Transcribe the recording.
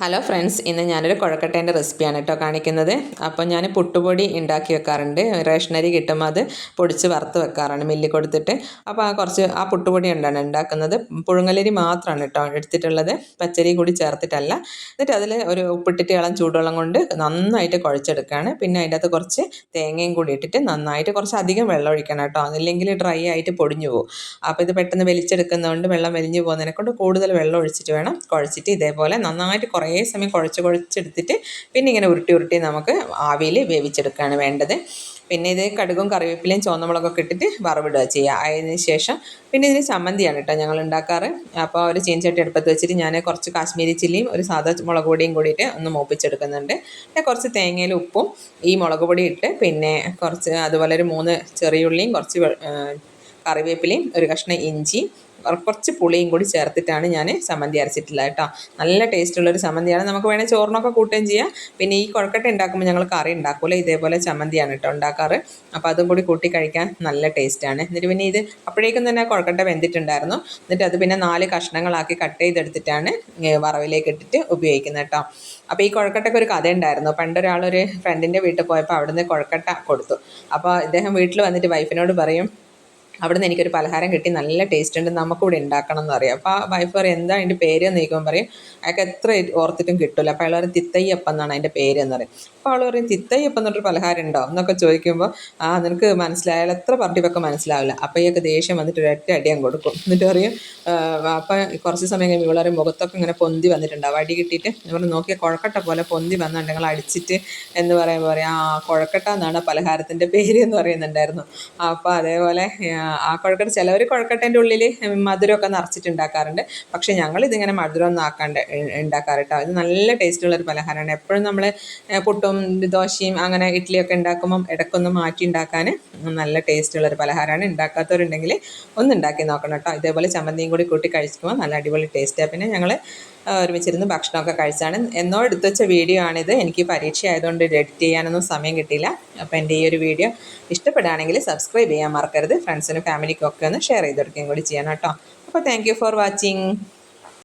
Hello friends ഇന്ന് ഞാനൊരു കുഴക്കട്ടേന്റെ റെസിപ്പിയാണ് കേട്ടോ കാണിക്കുന്നത്. അപ്പോൾ ഞാൻ പുട്ടുപൊടി ഉണ്ടാക്കി വെക്കാറുണ്ട്. റേഷനരി കിട്ടുമ്പോൾ അത് പൊടിച്ച് വറുത്ത് വെക്കാറാണ് മില്ലിൽ കൊടുത്തിട്ട്. അപ്പോൾ ആ കുറച്ച് ആ പുട്ടുപൊടി ഉണ്ടാണ് ഉണ്ടാക്കുന്നത്. പുഴുങ്ങലരി മാത്രമാണ് കേട്ടോ എടുത്തിട്ടുള്ളത്. പച്ചരി കൂടി ചേർത്തിട്ടല്ല. എന്നിട്ട് അതിൽ ഒരു ഉപ്പിട്ടിട്ട് ഇളം ചൂടുവെള്ളം കൊണ്ട് നന്നായിട്ട് കുഴച്ചെടുക്കുകയാണ്. പിന്നെ അതിന്റെ അകത്ത് കുറച്ച് തേങ്ങയും കൂടി ഇട്ടിട്ട് നന്നായിട്ട് കുറച്ച് അധികം വെള്ളം ഒഴിക്കണം കേട്ടോ അതില്ലെങ്കിൽ ഡ്രൈ ആയിട്ട് പൊടിഞ്ഞു പോകും. അപ്പോൾ ഇത് പെട്ടെന്ന് വലിച്ചെടുക്കുന്നതുകൊണ്ട് വെള്ളം വലിഞ്ഞു പോകുന്നതിനെ കൊണ്ട് കൂടുതൽ വെള്ളം ഒഴിച്ചിട്ട് വേണം. കുഴച്ചിട്ട് ഇതേപോലെ നന്നായിട്ട് കുറേ സമയം കുഴച്ച് കുഴച്ചെടുത്തിട്ട് പിന്നെ ഇങ്ങനെ ഉരുട്ടി ഉരുട്ടി നമുക്ക് ആവിയിൽ വേവിച്ചെടുക്കുകയാണ് വേണ്ടത്. പിന്നെ ഇത് കടുകും കറിവേപ്പിലയും ചുവന്നമുളകൊക്കെ ഇട്ടിട്ട് വറവിടുക ചെയ്യുക. അതിന് ശേഷം പിന്നെ ഇതിന് ചമ്മന്തിയാണ് കേട്ടോ ഞങ്ങൾ ഉണ്ടാക്കാറ്. അപ്പോൾ ഒരു ചീൻചട്ടി അടുപ്പത്ത് വെച്ചിട്ട് ഞാൻ കുറച്ച് കാശ്മീരി ചില്ലിയും ഒരു സാധാ മുളക് പൊടിയും കൂടിയിട്ട് ഒന്ന് മൂപ്പിച്ചെടുക്കുന്നുണ്ട്. പിന്നെ കുറച്ച് തേങ്ങയിൽ ഉപ്പും ഈ മുളക് പൊടി ഇട്ട് പിന്നെ കുറച്ച് അതുപോലെ ഒരു മൂന്ന് ചെറിയുള്ളിയും കുറച്ച് കറിവേപ്പിലയും ഒരു കഷ്ണം ഇഞ്ചി കുറച്ച് പുളിയും കൂടി ചേർത്തിട്ടാണ് ഞാൻ ചമ്മന്തി അരച്ചിട്ടുള്ളത് കേട്ടോ. നല്ല ടേസ്റ്റുള്ളൊരു ചമ്മന്തിയാണ്. നമുക്ക് വേണമെങ്കിൽ ചോറിനൊക്കെ കൂട്ടുകയും ചെയ്യാം. പിന്നെ ഈ കുഴക്കട്ട ഉണ്ടാക്കുമ്പോൾ ഞങ്ങൾ കറി ഉണ്ടാക്കൂല. ഇതേപോലെ ചമ്മന്തിയാണ് കേട്ടോ ഉണ്ടാക്കാറ്. അപ്പോൾ അതും കൂടി കൂട്ടി കഴിക്കാൻ നല്ല ടേസ്റ്റാണ്. എന്നിട്ട് പിന്നെ ഇത് അപ്പോഴേക്കും തന്നെ കുഴക്കട്ട വെന്തിട്ടുണ്ടായിരുന്നു. എന്നിട്ട് അത് പിന്നെ നാല് കഷ്ണങ്ങളാക്കി കട്ട് ചെയ്തെടുത്തിട്ടാണ് വറവിലേക്ക് ഇട്ടിട്ട് ഉപയോഗിക്കുന്നത് കേട്ടോ. അപ്പോൾ ഈ കുഴക്കട്ടയ്ക്ക് ഒരു കഥ ഉണ്ടായിരുന്നു. പണ്ടൊരാളൊരു ഫ്രണ്ടിന്റെ വീട്ടിൽ പോയപ്പോൾ അവിടുന്ന് കുഴക്കട്ട കൊടുത്തു. അപ്പോൾ ഇദ്ദേഹം വീട്ടിൽ വന്നിട്ട് വൈഫിനോട് പറയും അവിടുന്ന് എനിക്കൊരു പലഹാരം കിട്ടി നല്ല ടേസ്റ്റ് ഉണ്ട് നമുക്കിവിടെ ഉണ്ടാക്കണം എന്ന് പറയും. അപ്പോൾ ആ വൈഫ് പറയും എന്താ അതിന്റെ പേര്? എന്ന് ചോദിക്കുമ്പോൾ പറയും അയാൾക്ക് എത്ര ഓർത്തിട്ടും കിട്ടില്ല അപ്പോൾ അയാൾ പറയും തിത്തയ്യപ്പം എന്നാണ് അതിന്റെ പേര് എന്ന് പറയും. അപ്പോൾ അവൾ പറയും തിത്തയ്യപ്പം എന്നൊരു പലഹാരം ഉണ്ടോ? എന്നൊക്കെ ചോദിക്കുമ്പോൾ ആ നിനക്ക് മനസ്സിലായാൽ എത്ര പറഞ്ഞിട്ടൊക്കെ മനസ്സിലാവില്ല. അപ്പോൾ ഇയാൾക്ക് ദേഷ്യം വന്നിട്ട് ഒരൊറ്റ അടിയാൻ കൊടുക്കും. എന്നിട്ട് പറയും അപ്പം കുറച്ച് സമയം കഴിയുമ്പോൾ ഇവളൊരു മുഖത്തൊക്കെ ഇങ്ങനെ പൊന്തി വന്നിട്ടുണ്ടാവും. അടി കിട്ടിയിട്ട് ഇവർ നോക്കിയ കുഴക്കട്ട പോലെ പൊന്തി വന്നിട്ടുണ്ടെങ്കിൽ അടിച്ചിട്ട് എന്ന് പറയുമ്പോൾ പറയാം ആ കുഴക്കട്ട എന്നാണ് പലഹാരത്തിന്റെ പേര് എന്ന് പറയുന്നുണ്ടായിരുന്നു. അപ്പോൾ അതേപോലെ ആ കുഴക്കട്ട ചിലവർ കുഴക്കട്ടേന്റെ ഉള്ളിൽ മധുരമൊക്കെ നിറച്ചിട്ടുണ്ടാക്കാറുണ്ട്. പക്ഷേ ഞങ്ങൾ ഇതിങ്ങനെ മധുരമൊന്നും ആക്കാണ്ട് ഉണ്ടാക്കാറ് ഇത് നല്ല ടേസ്റ്റുള്ളൊരു പലഹാരമാണ് എപ്പോഴും നമ്മൾ പുട്ടും ദോശയും അങ്ങനെ ഇഡ്ഡലിയൊക്കെ ഉണ്ടാക്കുമ്പം ഇടയ്ക്കൊന്ന് മാറ്റി ഉണ്ടാക്കാൻ നല്ല ടേസ്റ്റുള്ളൊരു പലഹാരമാണ്. ഉണ്ടാക്കാത്തവരുണ്ടെങ്കിൽ ഒന്ന് ഉണ്ടാക്കി നോക്കണം കേട്ടോ. ഇതേപോലെ ചമ്മന്തിയും കൂടി കൂട്ടി കഴിക്കുമ്പോൾ നല്ല അടിപൊളി ടേസ്റ്റാണ് പിന്നെ ഞങ്ങൾ ഒരുമിച്ചിരുന്ന് ഭക്ഷണമൊക്കെ കഴിച്ചാണ്. എന്നോ എടുത്തു വെച്ച വീഡിയോ ആണിത്. എനിക്ക് പരീക്ഷ ആയതുകൊണ്ട് എഡിറ്റ് ചെയ്യാനൊന്നും സമയം കിട്ടിയില്ല. അപ്പോൾ എന്റെ ഈ ഒരു വീഡിയോ ഇഷ്ടപ്പെടുകയാണെങ്കിൽ സബ്സ്ക്രൈബ് ചെയ്യാൻ മറക്കരുത്. ഫ്രണ്ട്സിനും ഫാമിലിക്കും ഒക്കെ ഒന്ന് ഷെയർ ചെയ്ത് കൊടുക്കുകയും കൂടി ചെയ്യണം കേട്ടോ. അപ്പോൾ താങ്ക് ഫോർ വാച്ചിങ്